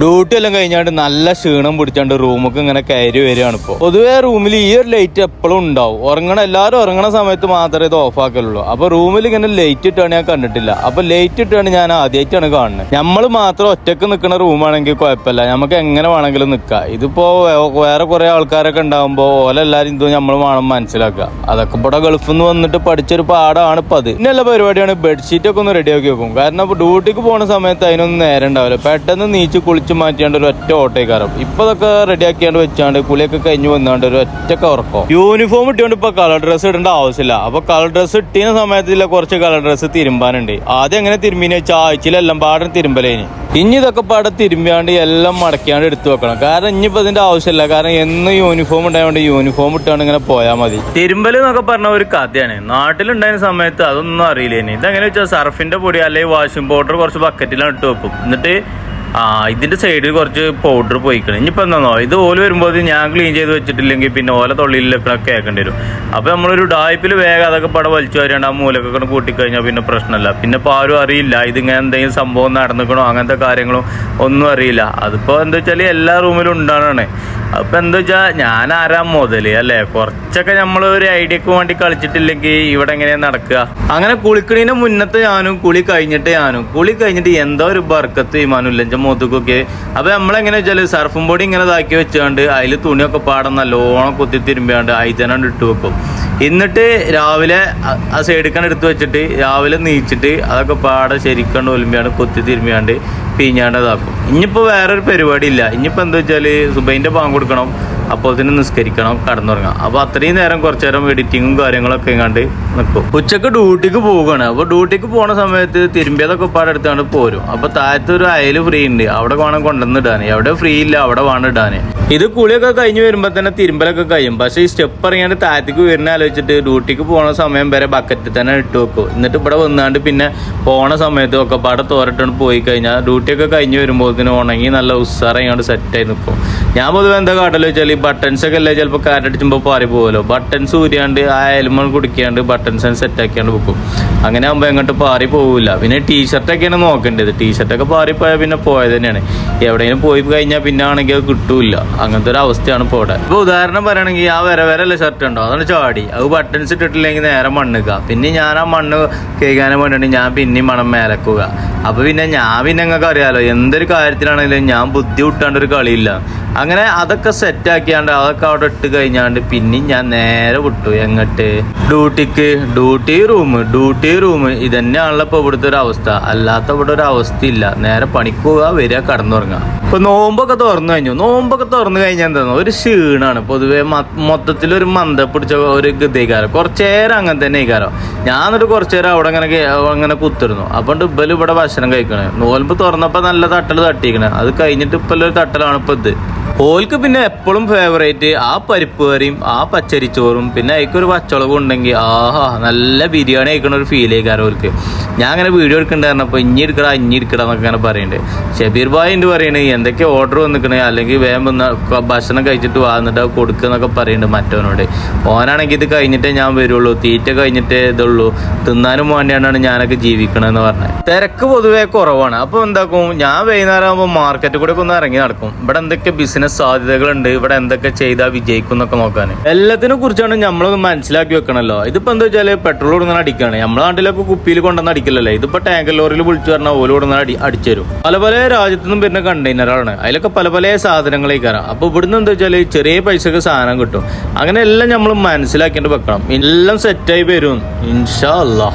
Duty എല്ലാം കഴിഞ്ഞാണ്ട് നല്ല ക്ഷീണം പിടിച്ചാണ്ട് റൂമൊക്കെ ഇങ്ങനെ കയറി വരികയാണ് ഇപ്പോൾ പൊതുവേ റൂമിൽ ഈ ഒരു ലൈറ്റ് എപ്പോഴും ഉണ്ടാവും. ഉറങ്ങണ എല്ലാവരും ഉറങ്ങണ സമയത്ത് മാത്രമേ ഇത് ഓഫ് ആക്കലുള്ളൂ. അപ്പൊ റൂമിൽ ഇങ്ങനെ ലൈറ്റ് ഇട്ടാണ് ഞാൻ കണ്ടിട്ടില്ല. അപ്പൊ ലൈറ്റ് ഇട്ടാണ് ഞാൻ ആദ്യമായിട്ടാണ് കാണുന്നത് നമ്മൾ മാത്രം ഒറ്റയ്ക്ക് നിൽക്കുന്ന റൂമാണെങ്കിൽ കുഴപ്പമില്ല. നമുക്ക് എങ്ങനെ വേണമെങ്കിലും നിൽക്കാം ഇതിപ്പോ വേറെ കുറെ ആൾക്കാരൊക്കെ ഉണ്ടാകുമ്പോൾ ഓലെല്ലാരും ഇതും നമ്മൾ വേണം മനസ്സിലാക്കുക അതൊക്കെ ഇവിടെ ഗൾഫിൽ നിന്ന് വന്നിട്ട് പഠിച്ചൊരു പാടാണ് ഇപ്പൊ അത്. പിന്നെയുള്ള പരിപാടിയാണ് ബെഡ്ഷീറ്റ് ഒക്കെ ഒന്ന് റെഡിയാക്കി വെക്കും. കാരണം ഡ്യൂട്ടിക്ക് പോകുന്ന സമയത്ത് അതിനൊന്നും നേരം ഉണ്ടാവില്ല. പെട്ടെന്ന് നീച്ച് കുളിച്ച് മാറ്റിയാണ്ട് ഒരു ഒറ്റ ഓട്ടേക്കാരം. ഇപ്പൊ അതൊക്കെ റെഡിയാക്കിയാണ്ട് വെച്ചാണ്ട് കുളിയൊക്കെ കഴിഞ്ഞ് വന്നാണ്ട് ഒരു ഒറ്റ ഉറക്കം. യൂണിഫോം ഇട്ടുകൊണ്ട് ഇപ്പൊ കളർ ഡ്രസ് ഇടേണ്ട ആവശ്യമില്ല. അപ്പൊ കളർ ഡ്രസ്സ് ഇട്ടിന സമയത്തില്ല കുറച്ച് കളർ ഡ്രസ് തിരുമ്പാനുണ്ട്. ആദ്യം എങ്ങനെ തിരുമ്പിന്ന് വെച്ചാൽ ആഴ്ചയിലെല്ലാം പാടം തിരുമ്പലേന്. ഇനി ഇതൊക്കെ പാടെ തിരുമ്പിയാണ്ട് എല്ലാം മടക്കിയാണ്ട് എടുത്തു വെക്കണം. കാരണം ഇനിയിപ്പോ ഇതിന്റെ ആവശ്യമില്ല. കാരണം എന്ന് യൂണിഫോം ഉണ്ടായതുകൊണ്ട് യൂണിഫോം ഇട്ടാണ് ഇങ്ങനെ പോയാൽ മതി. തിരുമ്പൽ എന്നൊക്കെ പറഞ്ഞ ഒരു കഥയാണ്. നാട്ടിലുണ്ടായിരുന്ന സമയത്ത് അതൊന്നും അറിയില്ലേനി. ഇതെങ്ങനെ വെച്ചാൽ സർഫിന്റെ പൊടി അല്ലെങ്കിൽ വാഷിംഗ് പൗഡർ കുറച്ച് ബക്കറ്റിലാണ് ഇട്ട് വെക്കും. എന്നിട്ട് ആ ഇതിന്റെ സൈഡിൽ കുറച്ച് പൗഡർ പോയിക്കണം. ഇനിയിപ്പോ എന്താണോ ഇത് ഓല വരുമ്പോൾ ഞാൻ ക്ലീൻ ചെയ്ത് വെച്ചിട്ടില്ലെങ്കിൽ പിന്നെ ഓല തൊള്ളിയിലൊക്കെ കേൾക്കേണ്ടി വരും. അപ്പൊ നമ്മളൊരു ഡായ്പിൽ വേഗം അതൊക്കെ പടം വലിച്ചു വരേണ്ട ആ മൂലക്കൊക്കെ കൂട്ടിക്കഴിഞ്ഞാൽ പിന്നെ പ്രശ്നമല്ല പിന്നെ ഇപ്പൊ ആരും അറിയില്ല ഇതിങ്ങനെ എന്തെങ്കിലും സംഭവം നടന്നിക്കണോ അങ്ങനത്തെ കാര്യങ്ങളോ ഒന്നും അറിയില്ല. അതിപ്പോ എന്താ വെച്ചാൽ എല്ലാ റൂമിലും ഉണ്ടാണ് അപ്പൊ എന്താ വെച്ചാ ഞാൻ ആരാ മുതൽ അല്ലെ? കുറച്ചൊക്കെ നമ്മൾ ഒരു ഐഡിയക്ക് വേണ്ടി കളിച്ചിട്ടില്ലെങ്കിൽ ഇവിടെ എങ്ങനെയാ നടക്കുക അങ്ങനെ കുളിക്കണീന്റെ മുന്നത്തെ ഞാനും കുളി കഴിഞ്ഞിട്ട് ഞാനും. കുളി കഴിഞ്ഞിട്ട് എന്തോ ഒരു ബർക്കത്ത് ഈമാനുമില്ല എന്റെ മുഖത്തേക്കൊക്കെ അപ്പോൾ നമ്മളെങ്ങനെ വെച്ചാൽ സർഫും പൊടി ഇങ്ങനെ ഇതാക്കി വെച്ചാണ്ട് അതിൽ തുണിയൊക്കെ പാടം നല്ലോണം കുത്തി തിരുമ്പിയാണ്ട് അതിൽ ഇട്ട് വെക്കും. എന്നിട്ട് രാവിലെ ആ സൈഡിക്കാണ് എടുത്ത് വെച്ചിട്ട് രാവിലെ നീച്ചിട്ട് അതൊക്കെ പാടെ ശരിക്കും ഒലുമ്പിയാണ് കൊത്തി തിരുമ്പിയാണ്ട് പിഞ്ഞാണ്ട് ഇതാക്കും. ഇനിയിപ്പോൾ വേറൊരു പരിപാടി ഇല്ല. ഇനിയിപ്പോൾ എന്താ വെച്ചാൽ സുബൈന്റെ പാങ്ങ് കൊടുക്കണം. അപ്പോൾ അതിനെ നിസ്കരിക്കണം കടന്നുറങ്ങാം. അപ്പോൾ അത്രയും നേരം കുറച്ച് നേരം എഡിറ്റിങ്ങും കാര്യങ്ങളൊക്കെ കണ്ട് നിൽക്കും ഉച്ചയ്ക്ക് ഡ്യൂട്ടിക്ക് പോവുകയാണ്. അപ്പോൾ ഡ്യൂട്ടിക്ക് പോണ സമയത്ത് തിരുമ്പിയതൊക്കെ പാടെടുത്താണ് പോരും. അപ്പോൾ താഴത്തെ ഒരു അയൽ ഫ്രീ ഉണ്ട്. അവിടെ വേണം കൊണ്ടുവന്ന് ഇടാൻ. എവിടെ ഫ്രീ ഇല്ല അവിടെ വേണം ഇടാൻ. ഇത് കുളിയൊക്കെ കഴിഞ്ഞ് വരുമ്പോൾ തന്നെ തിരുമ്പലൊക്കെ കഴിയും. പക്ഷേ ഈ സ്റ്റെപ്പ് ഇറങ്ങിയാണ്ട് താഴത്തേക്ക് വരുന്ന ആലോചിച്ചിട്ട് ഡ്യൂട്ടിക്ക് പോണ സമയം വരെ ബക്കറ്റിൽ തന്നെ ഇട്ട് വെക്കും. എന്നിട്ട് ഇവിടെ വന്നാണ്ട് പിന്നെ പോണ സമയത്ത് ഒക്കെ പാടെ തോരട്ടാണ് പോയി കഴിഞ്ഞാൽ ഡ്യൂട്ടിയൊക്കെ കഴിഞ്ഞ് വരുമ്പോഴത്തേന് ഉണങ്ങി നല്ല ഉസ്സാറങ്ങാണ്ട് സെറ്റായി നിൽക്കും ഞാൻ പൊതുവെ എന്താ കാട്ടൽ വെച്ചാൽ ഈ ബട്ടൺസ് ഒക്കെ അല്ലേ ചിലപ്പോൾ കാറ്റടിച്ചുമ്പോൾ പാറി പോകുമല്ലോ ബട്ടൺസ് ഊരിയാണ്ട് ആ എലുമൺ കുടിക്കാണ്ട് ബട്ടൺസ് സെറ്റ് ആക്കിയാണ്ട് വെക്കും. അങ്ങനെ ആകുമ്പോൾ എങ്ങോട്ട് പാറി പോകില്ല പിന്നെ ടീഷർട്ടൊക്കെയാണ് നോക്കേണ്ടത്. ടീഷർട്ടൊക്കെ പാറിപ്പോയാൽ പിന്നെ പോയത് തന്നെയാണ്. എവിടെയെങ്കിലും പോയി കഴിഞ്ഞാൽ പിന്നെ ആണെങ്കിൽ അത് കിട്ടൂല അങ്ങനത്തെ ഒരു അവസ്ഥയാണ് ഇപ്പോൾ ഇവിടെ. ഇപ്പോൾ ഉദാഹരണം പറയുകയാണെങ്കിൽ ആ വര വരല്ല ഷർട്ട് ഉണ്ടോ? അതാണ് ചാടി. അത് ബട്ടൺസ് ഇട്ടിട്ടില്ലെങ്കിൽ നേരെ മണ്ണുക പിന്നെ ഞാൻ ആ മണ്ണ് കേൾക്കാനും വേണ്ടിയിട്ട് ഞാൻ പിന്നെയും മണം മേലക്കുക അപ്പോൾ പിന്നെ ഞാൻ പിന്നെ നിങ്ങൾക്ക് അറിയാലോ എന്തൊരു കാര്യത്തിലാണെങ്കിലും ഞാൻ ബുദ്ധി ഒരു കളിയില്ല. അങ്ങനെ അതൊക്കെ സെറ്റ് ആക്കിയാണ്ട് അതൊക്കെ അവിടെ ഇട്ട് കഴിഞ്ഞാണ്ട് പിന്നെയും ഞാൻ നേരെ വിട്ടു. എങ്ങട്ട്? ഡ്യൂട്ടിക്ക്. ഡ്യൂട്ടി റൂം ഡ്യൂട്ടി റൂം ഇതന്നെയാണല്ലോ ഇപ്പൊ ഇവിടുത്തെ ഒരു അവസ്ഥ. അല്ലാത്ത ഇവിടെ ഒരു അവസ്ഥയില്ല. നേരെ പണിക്ക് പോവുക വരിക കടന്നുറങ്ങുക ഇപ്പൊ നോമ്പൊക്കെ തുറന്നു കഴിഞ്ഞു. നോമ്പൊക്കെ തുറന്നു കഴിഞ്ഞാൽ എന്താ ഒരു ക്ഷീണാണ്. പൊതുവേ മൊത്തത്തിൽ ഒരു മന്ദ പിടിച്ച ഒരു ഗതികാരം കുറച്ചേരം അങ്ങനെ തന്നെ കാരം ഞാനൊരു കുറച്ചേരം അവിടെ അങ്ങനെ അങ്ങനെ കുത്തിരുന്നു. അപ്പൊ ഇബ്ബൽ ഇവിടെ ഭക്ഷണം കഴിക്കണേ. നോൽമ്പ് തുറന്നപ്പോ നല്ല തട്ടൽ തട്ടിക്കണേ. അത് കഴിഞ്ഞിട്ട് ഇപ്പൊ ഒരു തട്ടലാണ് ഇപ്പൊ ഇത്. ഓൽക്ക് പിന്നെ എപ്പോഴും ഫേവറേറ്റ് ആ പരിപ്പ് കറിയും ആ പച്ചരിച്ചോറും പിന്നെ അതിക്കൊരു പച്ചളവും ഉണ്ടെങ്കിൽ ആഹാ നല്ല ബിരിയാണി കഴിക്കണ ഒരു ഫീൽ ആയിക്കാരം ഓൽക്ക്. ഞാൻ അങ്ങനെ വീഡിയോ എടുക്കണ്ടായിരുന്നപ്പോൾ ഇഞ്ഞി എടുക്കടാ ഇഞ്ഞി എടുക്കടാ എന്നൊക്കെ അങ്ങനെ പറയുന്നുണ്ട് ഷബീർ ഭായ് ഉണ്ട് പറയുന്നത് എന്തൊക്കെ ഓർഡർ വന്നിക്കണേ? അല്ലെങ്കിൽ വേഗം ഭക്ഷണം കഴിച്ചിട്ട് വന്നിട്ട് കൊടുക്കുക എന്നൊക്കെ പറയുന്നുണ്ട് മറ്റവനോട്. ഓനാണെങ്കിൽ ഇത് കഴിഞ്ഞിട്ടേ ഞാൻ വരുള്ളൂ. തീറ്റ കഴിഞ്ഞിട്ടേ ഇതുള്ളൂ. തിന്നാനും വേണ്ടിയാണ് ഞാനൊക്കെ ജീവിക്കണമെന്ന് പറഞ്ഞത് തിരക്ക് പൊതുവേ കുറവാണ്. അപ്പോൾ എന്താക്കും? ഞാൻ വൈകുന്നേരം ആകുമ്പോൾ മാർക്കറ്റ് കൂടെ ഒന്ന് ഇറങ്ങി നടക്കും. ഇവിടെ എന്തൊക്കെ ബിസിനസ് സാധ്യതകളുണ്ട്? ഇവിടെ എന്തൊക്കെ ചെയ്താൽ വിജയിക്കും എന്നൊക്കെ നോക്കാൻ എല്ലാത്തിനെ കുറിച്ചാണ് നമ്മളൊന്ന് മനസ്സിലാക്കി വെക്കണല്ലോ. ഇതിപ്പോ എന്താ വെച്ചാൽ പെട്രോൾ കൊടുക്കുന്ന അടിക്കാണ്. നമ്മളെ നാട്ടിലൊക്കെ കുപ്പിയിൽ കൊണ്ടുവന്ന് അടിക്കലല്ലേ? ഇതിപ്പോ ടാങ്കർ ലോറിയിൽ വിളിച്ചു പറഞ്ഞാൽ ഓൽ കൊടുക്കുന്ന അടി അടിച്ചു തരും. പല പല രാജ്യത്തുനിന്നും വരുന്ന വരുന്ന കണ്ടെയ്നറാണ് അതിലൊക്കെ പല പല സാധനങ്ങളേക്കാരം അപ്പൊ ഇവിടുന്ന് എന്താ വെച്ചാൽ ചെറിയ പൈസക്ക് സാധനം കിട്ടും. അങ്ങനെ എല്ലാം നമ്മൾ മനസ്സിലാക്കിയിട്ട് വെക്കണം. എല്ലാം സെറ്റായി വരും. ഇൻഷാ അല്ലാ